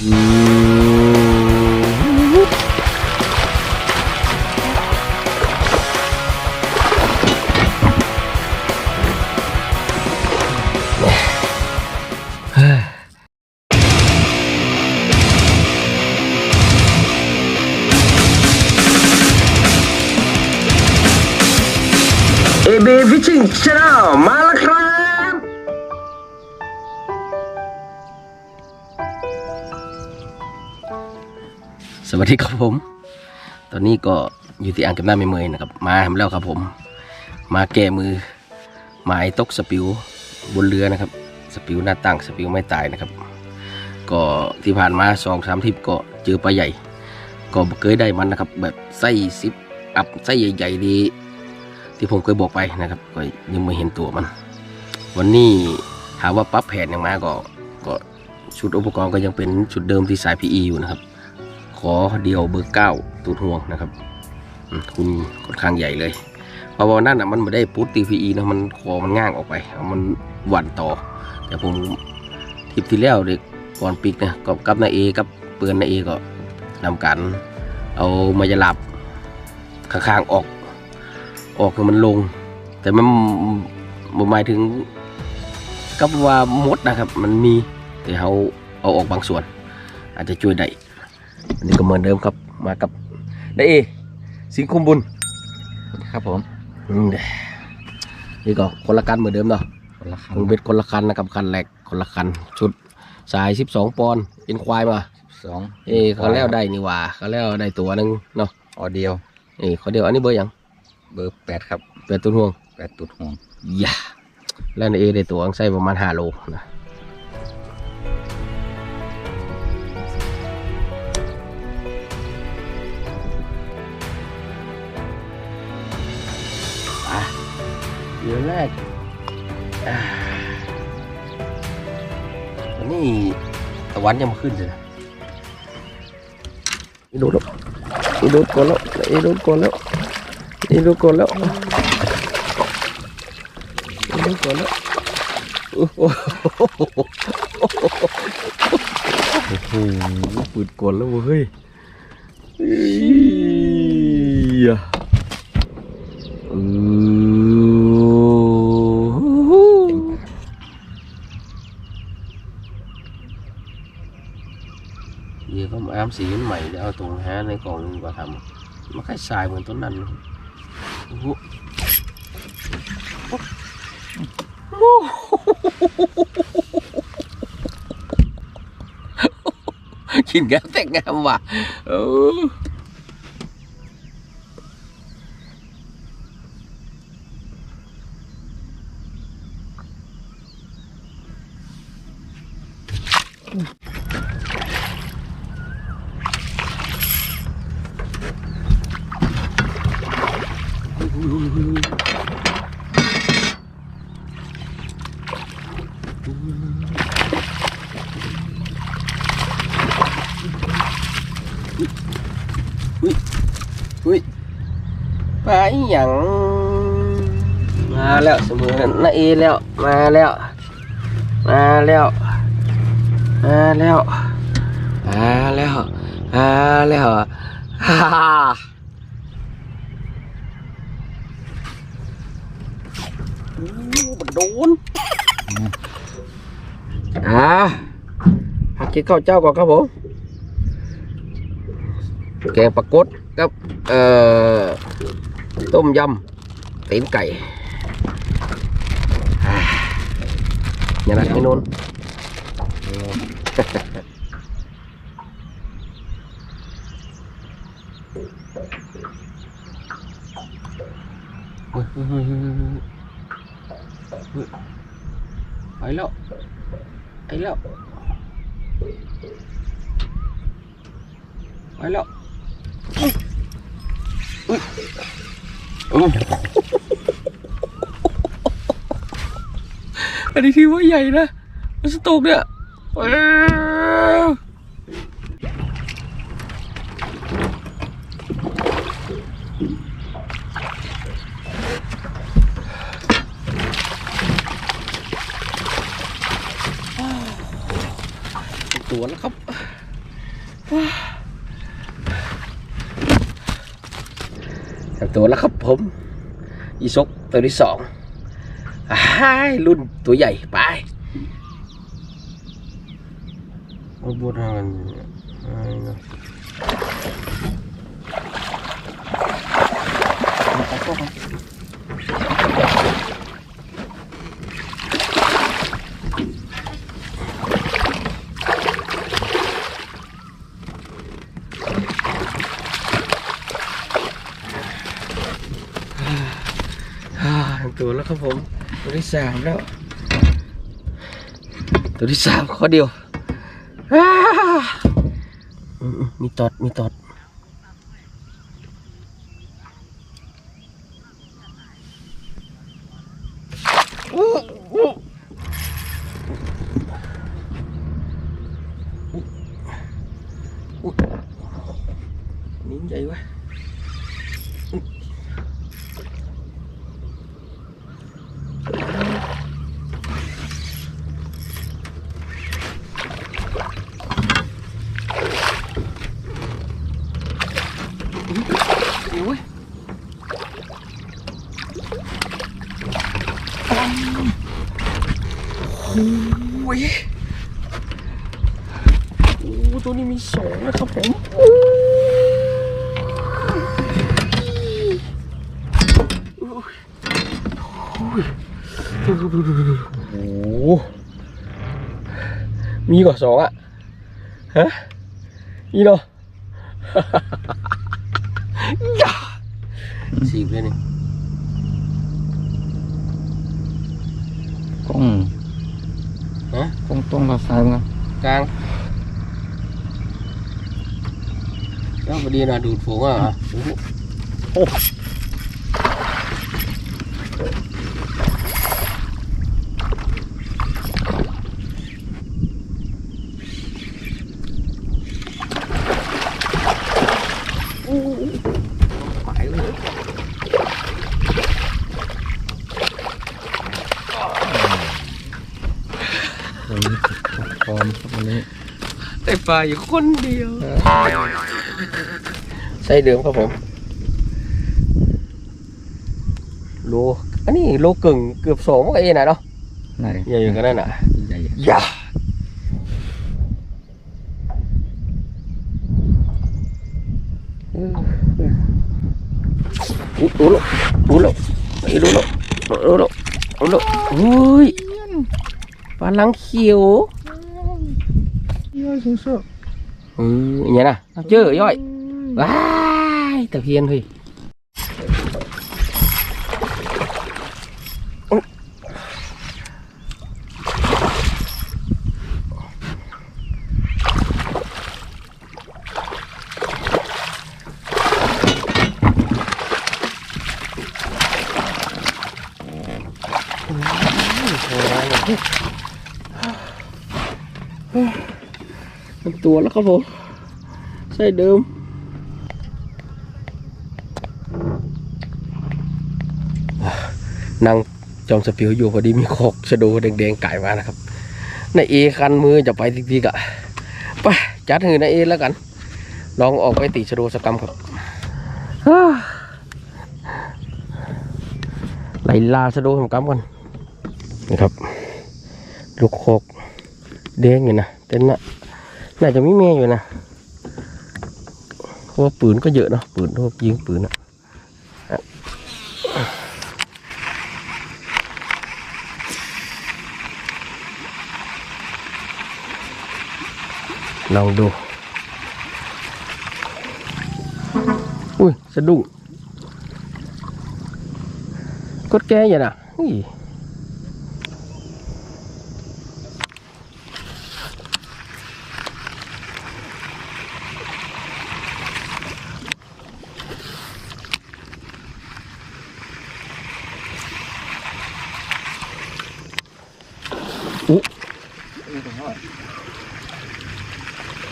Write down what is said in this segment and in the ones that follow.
เสวัสดีครับผม ตอนนี้ก็อยู่ที่อ่างเก็บน้ำไม่เมยนะครับ มาทำแล้วครับผม มาแก้มือหมายตกสปิวบนเรือนะครับ สปิวหน้าตั้งสปิวไม่ตายนะครับ ก็ที่ผ่านมาสองสามทิปก็เจอปลาใหญ่ ก็เคยได้มันนะครับ แบบไส้ซิปอัพไส้ใหญ่ๆดีที่ผมเคยบอกไปนะครับ ก็ยังไม่เห็นตัวมัน วันนี้ถาว่าปั๊บแผ่นยังมาก็ก็ชุดอุปกรณ์ก็ยังเป็นชุดเดิมที่สาย PE อยู่นะครับ ขอเดียวเบอร์เก้าตูดห่วงนะครับคุณค่อนข้างใหญ่เลยเพราะว่านั่นอะมันไม่ได้พุทตี PE นะมันคอมันง่างออกไป มันหวั่นต่อ แต่ผมทริปที่แล้วเด็กก่อนปิกเนี่ยกับกับนายเอกับเปือนนายเอก็นำกัน เอามายาลับข้างๆออก ออกคือมันลง แต่มันหมายถึงกับว่ามดนะครับ มันมีแต่เขาเอาออกบางส่วน อาจจะช่วยได้ อันนี้ก็เหมือนเดิมครับมากับได้เอสิงคุมบุญครับผมอืมนี่ก็คนละกันเหมือนเดิมเนาะคนละคมึงเบ็ดคนละคันนะครับคันแรกคนละคันชุดสาย 12 ปอนด์เป็นควายมาสองเอ้เขาแล้วได้นี่หว่าเขาแล้วได้ตัวหนึงเนาะออเดียวเอ้เขาเดียวอันนี้เบอร์หยังเบอร์แปดครับเป็นตุ้นห่วงแปดตุดห่วงอย่าแล้วในเอได้ตัวอังไส้ประมาณ5โลนะ แรกนนี้ตะวันยังมาขึ้นเลยนะนี่โดนแล้วนี่โดนก่อนแล้วนี่โดนก่อนแล้วนี่โดนก่อนแล้วนี่ก่อนแล้วโอ้โหปืดก่อนแล้วเว้ย อียะอือเดี๋ยวก็มาอ้ามสีใหม่จะเอาตรง หาในกล่องนึงก็ทำ มันคล้ายทรายเหมือนต้นนั้นโอ้โหกินกันแต่งงามว่ะเอออุ้ยไปอหย่างมาแล้วเสมอน้าเอแล้วมาแล้วมาแล้วมาแล้วมาแล้วมาแล้วฮ่าฮ่าโอ้มันโดนอ่าหักกินข้าวเจ้าก่อนครับผมแกงปลากดกับเอ่อต้มยำตีนไก่อ่าอย่าละไม่นนเฮ้ยเฮ้ยเฮ้ยเฮ้ยเฮ้ยไปแล้วไปแล้วไปแล้วอันนี้ที่ว่าใหญ่นะมันสตกเนี่ย ตัวแล้วครับทำตัวแล้วครับผม อีซกตัวที่สองอรุ่นตัวใหญ่ไป โอ้บทางกันอ่าทำตัวแล้วครับผม ตัวที่สามแล้ว ตัวที่สามข้อเดียว มีตอด มีตอดอู้อู้อู้ สองนะครับผมโอ้ยโอ้ยดูดูดูดูดูโอ้โหมีกว่าสองอะ ฮะนี่เนาะยาสีบเลยนี่กล้องฮะกล้องตรงกับซ้ายมั้งกลาง แล้วพอดีนะดูดฝูงอะโอ้โหโอ้โอ้โหไปเลยตัวนี้พร้อมครับวันนี้ได้ปลาอยู่คนเดียว ใช่เดิมครับผม โล อันนี้โลกึ่งเกือบสองเองนะเนาะไหนใหญ่อย่างนั้นน่ะใหญ่ยาอู้รู้แล้วรู้แล้วไม่รู้แล้วรู้แล้วรู้แล้วอุ้ยปลาลังเขียวย่อยสุดเอออย่างเงี้ยนะเจอย่อยว้าย ตะเพียนเฮ้ยอุ๊ยนตัวแล้วครับผมใช่เดิม นั่งจอมสปิวอยู่พอดีมีคกชะโดแดงๆไก่มานะครับนายเอคันมือจะไปทีๆกะไปจัดหือนายเอแล้วกัน ลองออกไปตีชะโดสกรรมครับฮ่าไล่ลาชะโดสกรรมกันนะครับ ลูกคกแดงอยู่นะแต่น่ะน่าจะไม่แม่อยู่นะเพราะว่าปืนก็เยอะเนาะปืนพวกยิงปืนอะ ลองดู อุ้ยสะดุ้งกดแกะอย่างตรงไหนอืมชอบอ่านนะ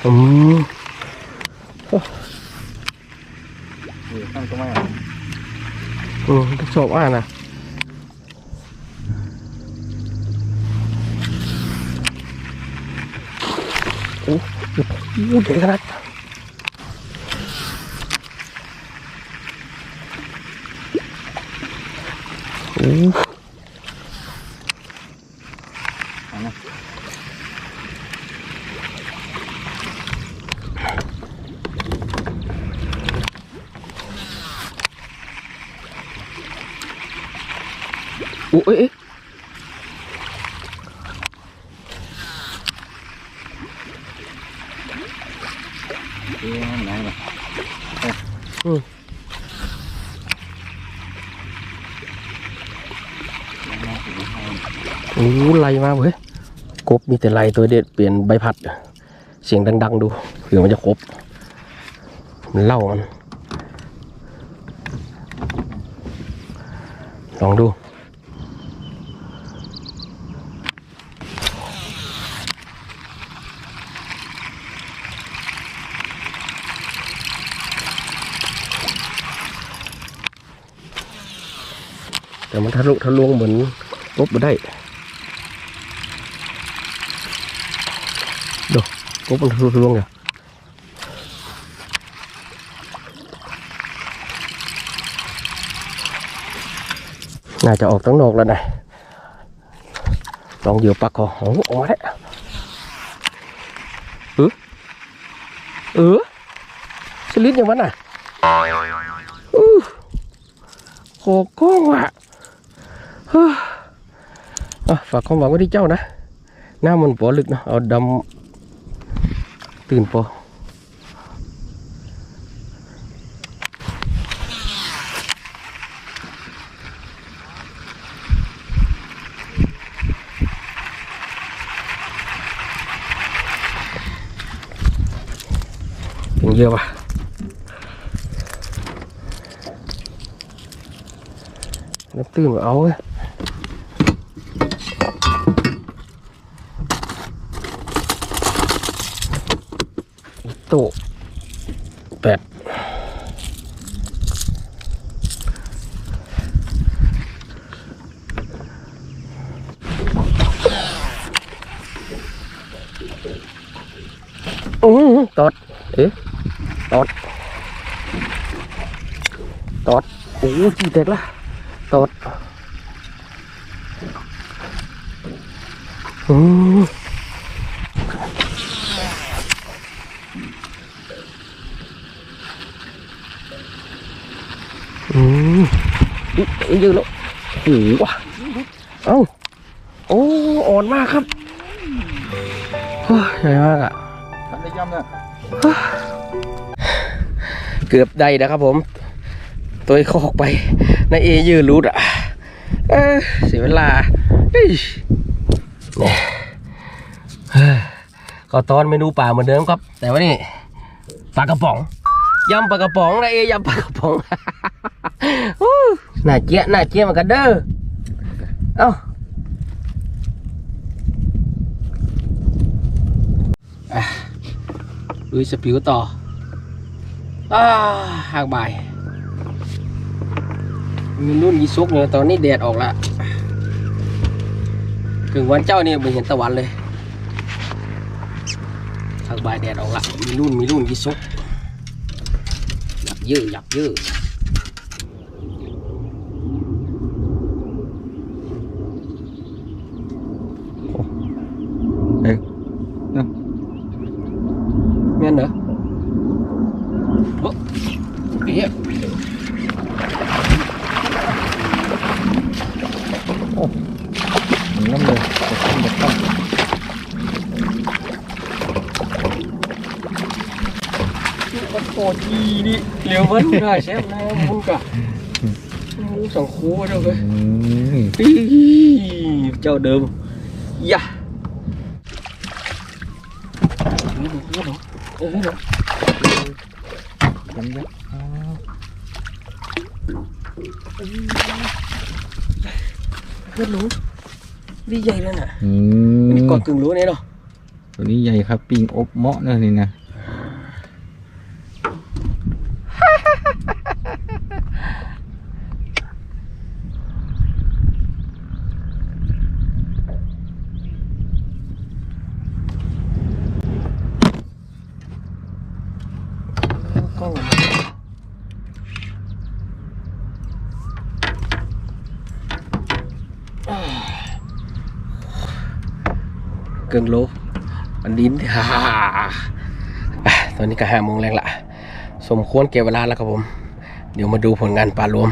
ừ. ừ cái chỗ à nè ủa cái này. Ủa. อู้ไล่มาเว้ยกบมีแต่ไล่ตัวเด็ดเปลี่ยนใบพัด เสียงดัง ๆ ดูเผื่อมันจะครบมันเล่ามัน ลองดูแต่มันทะลุทะลวงเหมือนกบมาได้ ดูกบมันทะลุทะลวงเนี่ยน่าจะออกทั้งนอกแล้วนะลองเหยื่อปลาคอ ตื่นปอเป็นเยอะปะน้ำตื่นมาเอาเว้ย ตแปดอือตอด เอ๊ะตอด ตอด โอ้จีแตกละตอดอืออืม อุ๊ยเอ้ยยืนแล้วโอ้โหว่ะเอ้าโอ้อ่อนมากครับโอ้ยใหญ่มากอะทำได้ย่ำเนี่ยเกือบได้นะครับผม ตัวคอกไปนายเอยืนรูดอะเอ้ยเสียเวลาเฮ้ยเนี่ยเฮ้ยก็ตอนเมนูป่าเหมือนเดิมครับ แต่ว่านี่ปลากระป๋องยำปลากระป๋องนายเอยำปลากระป๋อง อู้น่าเจี๊ยะน่าเจี๊ยมือนกันเด้อเอ้าอะลุยสปิวต่ออาหากบ่าย มีรุ่นยีซุกเนี่ยตอนนี้แดดออกล้วถึงวันเจ้านี่ไม่เห็นตะวันเลยหากบ่ายแดดออกละมีรุ่นมีรุ่นยีซุก หยับยื้อหยับยื้อ โ 4G นี่เหลียวมันได้เชฟนะมึงกะมึงสองคูเจ้าเลยเจ้าเดิมย่าโอ้โหยังยเพื่อนรู้ดีใหญ่แล้วน่ะอันนี้กอดกึ่งรู้เนี่ยเนาะตัวนี้ใหญ่ครับปิงอบเมาะเนี่ยนี่นะ เกิงโลมันดินฮ่าตอนนี้ก็ห้าโมงแรงละ สมควรเก็บเวลาแล้วครับผม เดี๋ยวมาดูผลงานปลารวม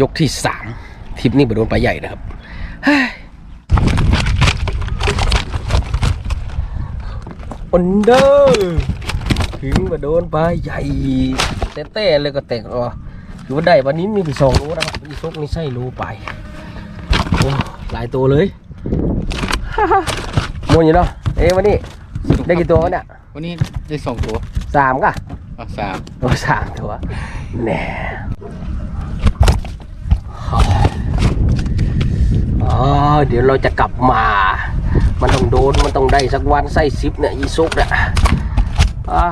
ยกที่สามทริปนี้บโดนปลาใหญ่นะครับอันเดอร์ถึงมาโดนปลาใหญ่เต้ๆเลยก็แตกอ๋อถือว่าได้วันนี้มีไปสองโลนะครับอีซกนี่ใส่โลไป โอ้หลายตัวเลยมูนอยู่เนาะเอ้วันนี้ได้กี่ตัววะเนี่ยวันนี้ได้สองตัวสามก่ะสามโอ้สามตัวแหน่อ๋อเดี๋ยวเราจะกลับมา มันต้องโดน มันต้องได้สักวันไส้ซิปเนี่ยอีซุกเนี่ยอ่